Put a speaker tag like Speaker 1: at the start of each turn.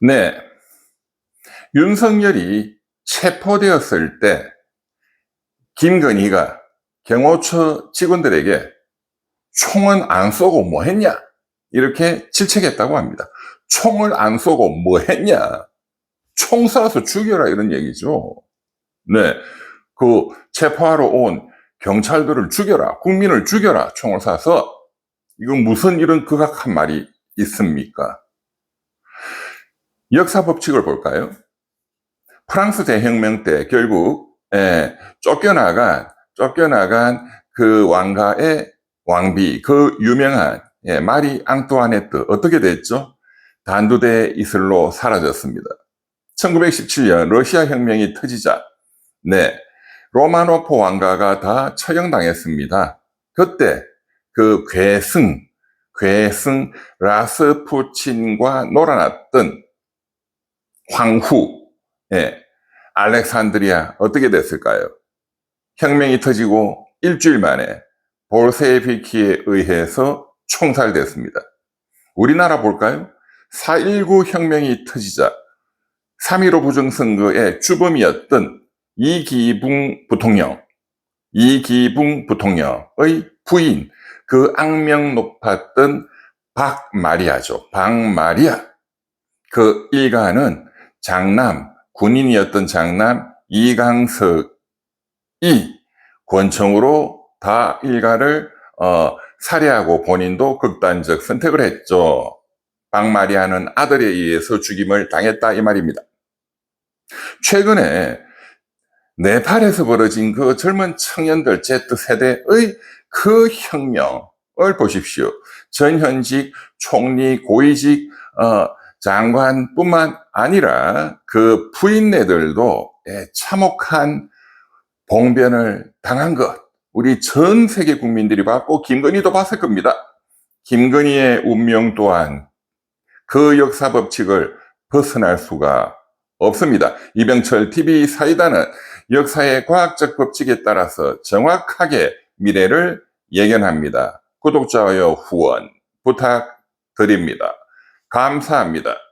Speaker 1: 네. 윤석열이 체포되었을 때 김건희가 경호처 직원들에게 총은 안 쏘고 뭐 했냐? 이렇게 질책했다고 합니다. 총을 안 쏘고 뭐 했냐? 총 쏴서 죽여라 이런 얘기죠. 네. 그 체포하러 온 경찰들을 죽여라. 국민을 죽여라. 총을 쏴서 이건 무슨 이런 극악한 말이 있습니까? 역사 법칙을 볼까요? 프랑스 대혁명 때 결국 예, 쫓겨나간 쫓겨나간 그 왕가의 왕비 그 유명한 예, 마리 앙뚜아네트 어떻게 됐죠? 단두대 이슬로 사라졌습니다. 1917년 러시아 혁명이 터지자 네 로마노프 왕가가 다 처형당했습니다. 그때 그 괴승 괴승 라스푸친과 놀아났던 황후 예, 알렉산드리아 어떻게 됐을까요? 혁명이 터지고 일주일 만에 볼세비키에 의해서 총살됐습니다. 우리나라 볼까요? 4.19 혁명이 터지자 3.15 부정선거의 주범이었던 이기붕 부통령, 이기붕 부통령의 부인, 그 악명 높았던 박마리아죠. 박마리아. 그 일가는 장남, 군인이었던 장남 이강석이 권총으로 다 일가를 어, 살해하고 본인도 극단적 선택을 했죠. 박마리아는 아들에 의해서 죽임을 당했다 이 말입니다. 최근에 네팔에서 벌어진 그 젊은 청년들 Z 세대의 그 혁명을 보십시오. 전현직 총리 고위직 어, 장관뿐만 아니라 그 부인네들도 예, 참혹한 봉변을 당한 것 우리 전 세계 국민들이 봤고 김건희도 봤을 겁니다. 김건희의 운명 또한 그 역사 법칙을 벗어날 수가 없습니다. 이병철 TV 사이다는 역사의 과학적 법칙에 따라서 정확하게 미래를 예견합니다. 구독자와 후원 부탁드립니다. 감사합니다.